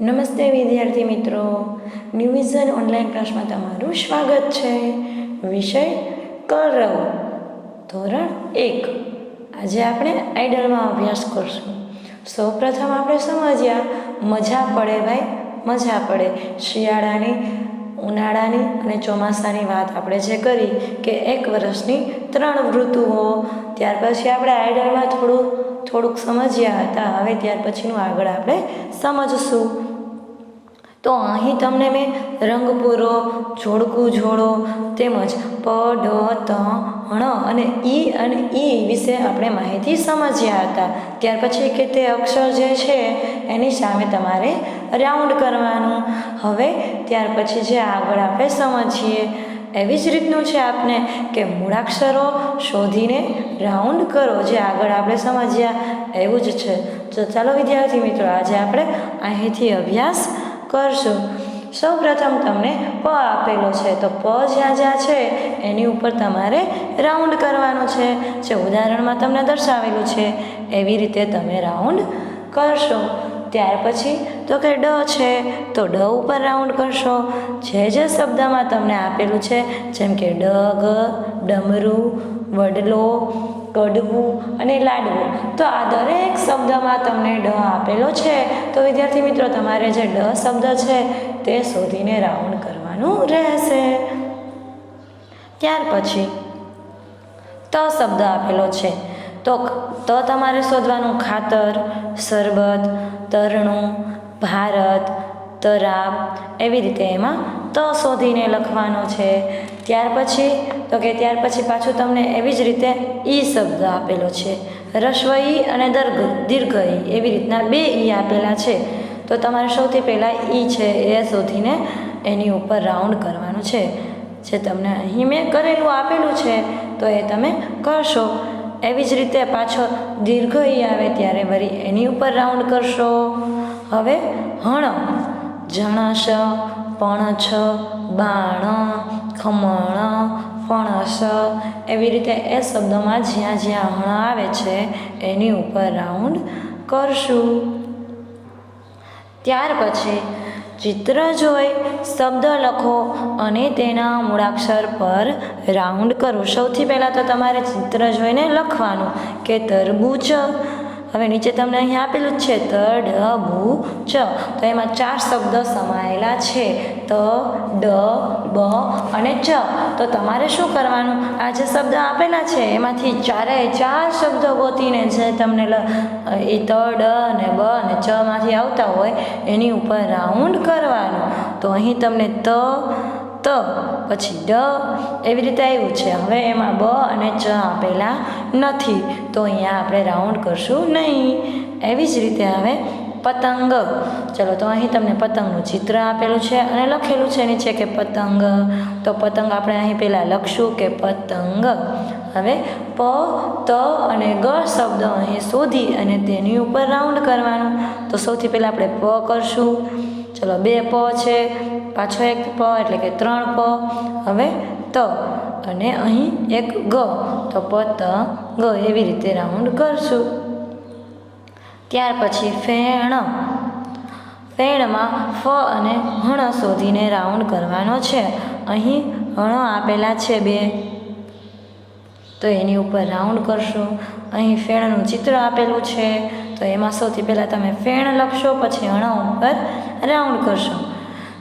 નમસ્તે વિદ્યાર્થી મિત્રો. ન્યૂવિઝન ઓનલાઈન ક્લાસમાં તમારું સ્વાગત છે. વિષય કરવ ધોરણ એક. આજે આપણે આઈડલમાં અભ્યાસ કરશું. સૌપ્રથમ આપણે સમજ્યા મજા પડે ભાઈ, મજા પડે. શિયાળાની, ઉનાળાની અને ચોમાસાની વાત આપણે જે કરી કે એક વર્ષની ત્રણ ઋતુઓ. ત્યાર પછી આપણે આઈડલમાં થોડું, થોડુંક સમજ્યા હતા. હવે ત્યાર પછીનું આગળ આપણે સમજશું. તો અહીં તમને મેં રંગ પૂરો જોડકું જોડો તેમજ પ ડ ત ણ અને ઈ અને ઈ વિશે આપણે માહિતી સમજ્યા હતા. ત્યાર પછી કે તે અક્ષર જે છે એની સામે તમારે રાઉન્ડ કરવાનું. હવે ત્યાર પછી જે આગળ આપણે સમજીએ, એવી જ રીતનું છે આપને કે મૂળાક્ષરો શોધીને રાઉન્ડ કરો જે આગળ આપણે સમજ્યા. એવું જ છે. તો ચાલો વિદ્યાર્થી મિત્રો, આજે આપણે અહીંથી અભ્યાસ કરશું. સૌ પ્રથમ તમને પ આપેલો છે. તો પ જ્યાં જ્યાં છે, એની ઉપર તમારે રાઉન્ડ કરવાનું છે. જે ઉદાહરણમાં તમને દર્શાવેલું છે, એવી રીતે તમે રાઉન્ડ કરશો. ત્યાર પછી તો કે ડ છે, તો ડ ઉપર રાઉન્ડ કરશો. જે જે શબ્દમાં તમને આપેલું છે, જેમ કે ડગ ડમરું, વડલો, કડવું અને લાડવું. તો આ દરેક શબ્દમાં તમને ડ આપેલો છે. તો વિદ્યાર્થી મિત્રો, તમારે જે ડ શબ્દ છે, તે શોધીને રાઉન્ડ કરવાનું રહેશે. ત્યાર પછી, ત શબ્દ આપેલો છે. તો ત તમારે શોધવાનું ખાતર, શરબત, તરણું ભારત તરાબ એવી રીતે એમાં ત શોધીને લખવાનો છે. ત્યાર પછી, તો કે ત્યાર પછી પાછું તમને એવી જ રીતે ઈ શબ્દ આપેલો છે. રસ્વ ઈ અને દર્ઘ દીર્ઘ ઈ એવી રીતના બે ઈ આપેલા છે. તો તમારે સૌથી પહેલાં ઈ છે એ શોધીને એની ઉપર રાઉન્ડ કરવાનું છે. જે તમને અહીં મેં કરેલું આપેલું છે, તો એ તમે કરશો. એવી જ રીતે પાછો દીર્ઘ ઈ આવે ત્યારે વળી એની ઉપર રાઉન્ડ કરશો. હવે હણ જણસ પણછ, બાણ, ખમણ, ફણસ, એવી રીતે એ શબ્દોમાં જ્યાં જ્યાં હણ આવે છે, એની ઉપર રાઉન્ડ કરશું. ત્યાર પછી ચિત્ર જોઈ, શબ્દ લખો અને તેના મૂળાક્ષર પર રાઉન્ડ કરો. સૌથી પહેલાં તો તમારે ચિત્ર જોઈને લખવાનું કે તરબૂચ હવે નીચે તમને અહીં આપેલું જ છે ત ડ બુ ચ. તો એમાં ચાર શબ્દ સમાયેલા છે, ત, ડ, બ અને ચ. તો તમારે શું કરવાનું? આ જે શબ્દ આપેલા છે, એમાંથી ચારે ચાર શબ્દો ગોતીને જે તમને એ ત, ડ અને બ અને ચમાંથી આવતા હોય, એની ઉપર રાઉન્ડ કરવાનું. તો અહીં તમને ત ત પછી ડ. એવી રીતે આવ્યું છે. હવે એમાં બ અને ચ આપેલા નથી. તો અહીંયા આપણે રાઉન્ડ કરશું નહીં. એવી જ રીતે હવે પતંગ. ચલો, તો અહીં તમને પતંગનું ચિત્ર આપેલું છે અને લખેલું છે નીચે કે પતંગ. તો પતંગ આપણે અહીં પહેલાં લખશું કે પતંગ. હવે પ, ત અને ગ શબ્દ અહીં શોધી અને તેની ઉપર રાઉન્ડ કરવાનું. તો સૌથી પહેલાં આપણે પ કરશું. ચલો, બે પ છે. પાછો એક પ એટલે કે ત્રણ પ. હવે ત અને અહીં એક ગ. તો પ, ત, ગ એવી રીતે રાઉન્ડ કરશું. ત્યાર પછી ફેણ. ફેણમાં ફ અને હણ શોધીને રાઉન્ડ કરવાનો છે. અહીં હણો આપેલા છે બે. તો એની ઉપર રાઉન્ડ કરશો. અહીં ફેણનું ચિત્ર આપેલું છે. તો એમાં સૌથી પહેલાં તમે ફેણ લખશો, પછી હણ ઉપર રાઉન્ડ કરશો.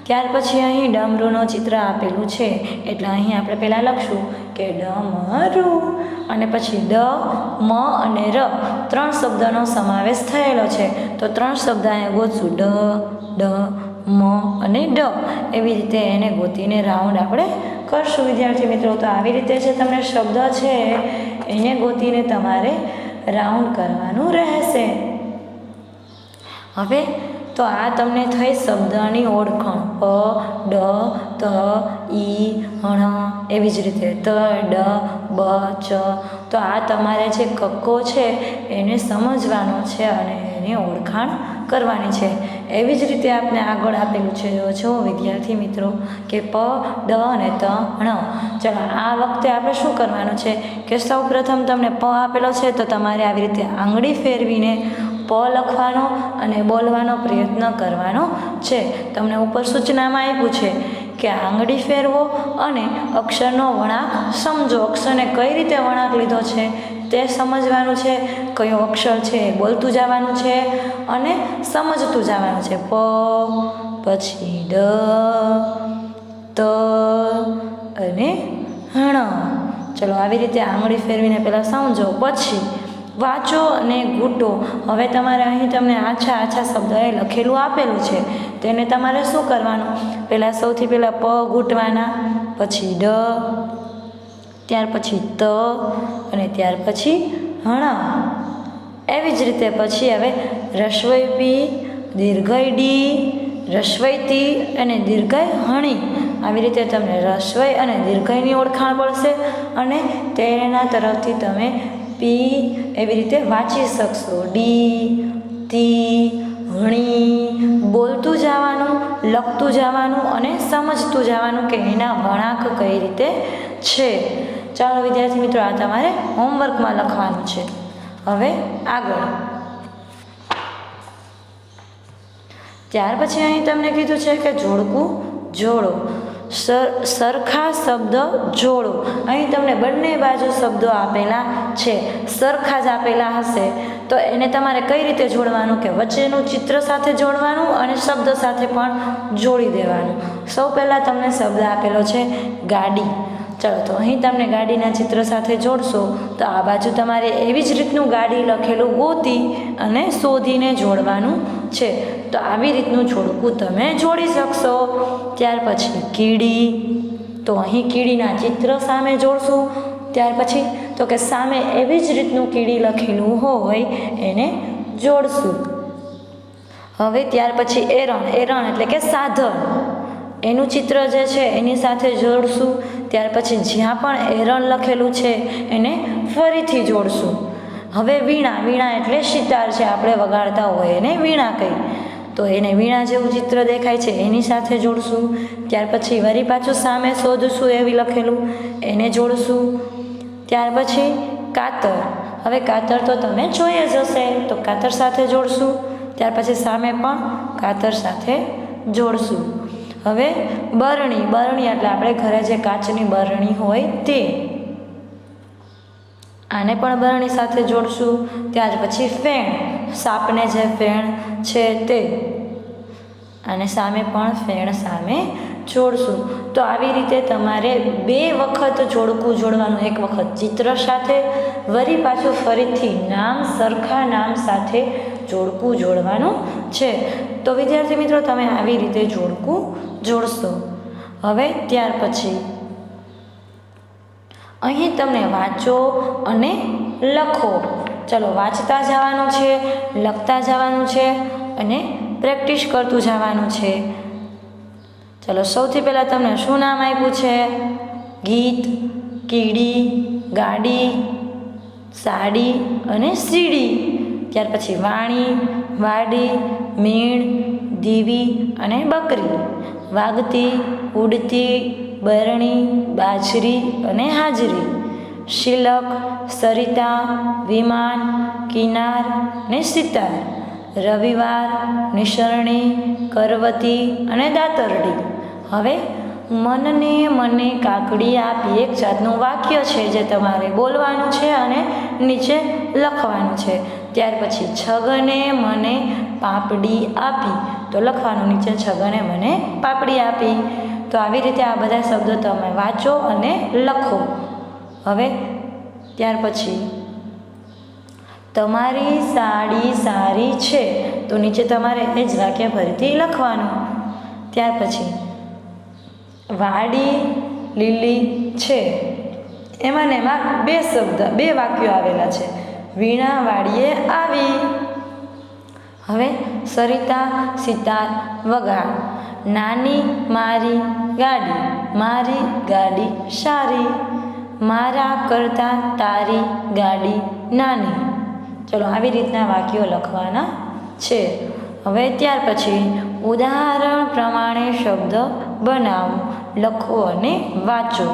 ત્યાર પછી અહીં ડમરૂનું ચિત્ર આપેલું છે. એટલે અહીં આપણે પહેલાં લખશું કે ડમરુ અને પછી ડ મ અને ર ત્રણ શબ્દનો સમાવેશ થયેલો છે. તો ત્રણ શબ્દ અહીંયા ગોતશું. ડ ડ, મ અને ડ. એવી રીતે એને ગોતીને રાઉન્ડ આપણે કરશું. વિદ્યાર્થી મિત્રો, તો આવી રીતે જે તમને શબ્દ છે, એને ગોતીને તમારે રાઉન્ડ કરવાનું રહેશે. હવે તો આ તમને થઈ શબ્દની ઓળખાણ. પ, ડ, ત, ઈ, હણ એવી જ રીતે. ત, ડ, બ, ચ. તો આ તમારે જે કક્કો છે એને સમજવાનો છે અને એની ઓળખાણ કરવાની છે. એવી જ રીતે આપણે આગળ આપેલું છે જો છો, વિદ્યાર્થી મિત્રો, કે પ, ડ અને ત ણ ચલો, આ વખતે આપણે શું કરવાનું છે? કે સૌ પ્રથમ તમને પ આપેલો છે તો તમારે આવી રીતે આંગળી ફેરવીને પ લખવાનો અને બોલવાનો પ્રયત્ન કરવાનો છે. તમને ઉપર સૂચનામાં આપ્યું છે કે આંગળી ફેરવો અને અક્ષરનો વળાંક સમજો. અક્ષરને કઈ રીતે વળાંક લીધો છે તે સમજવાનું છે. કયો અક્ષર છે બોલતું જવાનું છે અને સમજતું જવાનું છે. પ, પછી ડ, ત અને હણ ચલો, આવી રીતે આંગળી ફેરવીને પહેલાં સમજો. પછી વાંચો અને ઘૂંટો. હવે તમારે અહીં તમને આછા આછા શબ્દ એ લખેલું આપેલું છે. તેને તમારે શું કરવાનું? પહેલાં સૌથી પહેલાં પ ઘૂંટવાના, પછી ડ, ત્યાર પછી ત, અને ત્યાર પછી હણ. એવી જ રીતે પછી હવે રસવઈ પી દીર્ઘય ડી, રસવઈ તી અને દીર્ઘય હણી. આવી રીતે તમને રસવઈ અને દીર્ઘયની ઓળખાણ પડશે અને તેના તરફથી તમે પી એવી રીતે વાંચી શકશો. ડી તી હણી બોલતું જવાનું, લખતું જવાનું અને સમજતું જવાનું કે એના વળાંક કઈ રીતે છે. ચાલો વિદ્યાર્થી મિત્રો, આ તમારે હોમવર્કમાં લખવાનું છે. હવે આગળ. ત્યાર પછી અહીં તમને કીધું છે કે જોડકું જોડો. સરખા શબ્દ જોડો. અહીં તમને બંને બાજુ શબ્દો આપેલા છે. સરખા જ આપેલા હશે. તો એને તમારે કઈ રીતે જોડવાનું કે વચ્ચેનું ચિત્ર સાથે જોડવાનું અને શબ્દ સાથે પણ જોડી દેવાનું. સૌ પહેલાં તમને શબ્દ આપેલો છે, ગાડી. ચલો, તો અહીં તમને ગાડીના ચિત્ર સાથે જોડશો, તો આ બાજુ તમારે એવી જ રીતનું ગાડી લખેલું ગોતી અને શોધીને જોડવાનું છે. તો આવી રીતનું જોડકું તમે જોડી શકશો. ત્યાર પછી કીડી. તો અહીં કીડીના ચિત્ર સામે જોડશું. ત્યાર પછી તો કે સામે એવી જ રીતનું કીડી લખેલું હોય એને જોડશું. હવે ત્યાર પછી એરણ. એરણ એટલે કે સાધન. એનું ચિત્ર જે છે એની સાથે જોડશું. ત્યાર પછી જ્યાં પણ એરણ લખેલું છે એને ફરીથી જોડશું. હવે વીણા. વીણા એટલે સિતાર છે. આપણે વગાડતા હોય એને વીણા કહી તો એને વીણા જેવું ચિત્ર દેખાય છે, એની સાથે જોડશું. ત્યાર પછી વરી પાછું સામે શોધશું એવી લખેલું. એને જોડશું. ત્યાર પછી કાતર. હવે કાતર તો તમે જોઈએ જ હશે. તો કાતર સાથે જોડશું. ત્યાર પછી સામે પણ કાતર સાથે જોડશું. હવે બરણી. બરણી એટલે આપણે ઘરે જે કાચની બરણી હોય તે. આને પણ બરણી સાથે જોડશું. ત્યાર પછી ફેણ. સાપને જે ફેણ છે તે. અને સામે પણ ફેણ સામે જોડશું. તો આવી રીતે તમારે બે વખત જોડકું જોડવાનું. એક વખત ચિત્ર સાથે, વરી પાછું ફરીથી નામ, સરખા નામ સાથે જોડકું જોડવાનું છે. તો વિદ્યાર્થી મિત્રો, તમે આવી રીતે જોડકું જોડશો. હવે ત્યાર પછી અહીં તમને વાંચો અને લખો. ચલો વાંચતા જવાનું છે, લખતા જવાનું છે અને પ્રેક્ટિસ કરતું જવાનું છે. ચલો સૌથી પહેલાં તમને શું નામ આપ્યું છે? ગીત, કીડી, ગાડી, સાડી અને સીડી. ત્યાર પછી વાણી, વાડી, મીણ, દીવી અને બકરી. વાગતી, ઉડતી, બરણી, બાજરી અને હાજરી. શિલક, સરિતા, વિમાન, કિનાર ને સિતાર રવિવાર નિસરણી કરવતી અને દાતરડી. હવે મનને મને કાકડી આપી એક જાતનું વાક્ય છે જે તમારે બોલવાનું છે અને નીચે લખવાનું છે. ત્યાર પછી છગને મને પાપડી આપી. તો લખવાનું નીચે છગને મને પાપડી આપી. તો આવી રીતે આ બધા શબ્દો તમે વાંચો અને લખો. હવે ત્યાર પછી, તમારી સાડી સારી છે, તો નીચે તમારે એ જ વાક્ય ફરીથી લખવાનું. ત્યાર પછી, વાડી લીલી છે. એમાં ને એમાં બે શબ્દ, બે વાક્યો આવેલા છે. વીણા વાડીએ આવી. હવે, સરિતા સિતાર વગાડ. નાની મારી ગાડી મારી ગાડી સારી. મારા કરતાં તારી ગાડી નાની. ચલો, આવી રીતના વાક્યો લખવાના છે. હવે ત્યાર પછી ઉદાહરણ પ્રમાણે શબ્દ બનાવો, લખો અને વાંચો.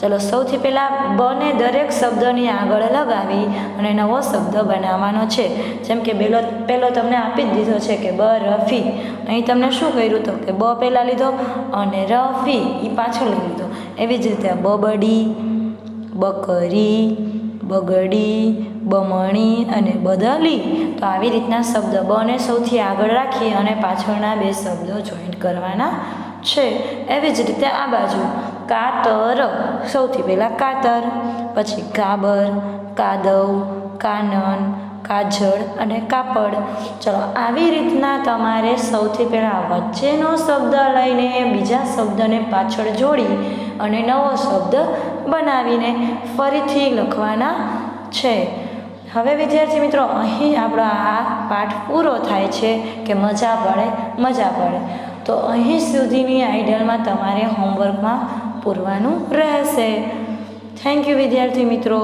ચલો, સૌથી પહેલાં બને દરેક શબ્દની આગળ લગાવી અને નવો શબ્દ બનાવવાનો છે. જેમ કે પહેલો પહેલો તમને આપી જ દીધો છે કે બ રફી અહીં તમને શું કર્યું તો કે બ પહેલાં લીધો અને રફી એ પાછળ લીધો. એવી જ રીતે બબડી બકરી, બગડી, બમણી અને બદલી. તો આવી રીતના શબ્દ બને સૌથી આગળ રાખી અને પાછળના બે શબ્દો જોઈન્ટ કરવાના છે. એવી જ રીતે આ બાજુ કાતર, સૌથી પહેલાં કાતર, પછી કાબર કાદવ, કાનન, કાજળ અને કાપડ. ચલો, આવી રીતના તમારે સૌથી પહેલાં વચ્ચેનો શબ્દ લઈને બીજા શબ્દને પાછળ જોડી અને નવો શબ્દ બનાવીને ફરીથી લખવાના છે. હવે વિદ્યાર્થી મિત્રો, અહીં આપણો આ પાઠ પૂરો થાય છે કે મજા પડે મજા પડે. તો અહીં સુધીની આઈડલમાં તમારે હોમવર્કમાં પૂરવાનું રહેશે. થેન્ક યુ વિદ્યાર્થી મિત્રો.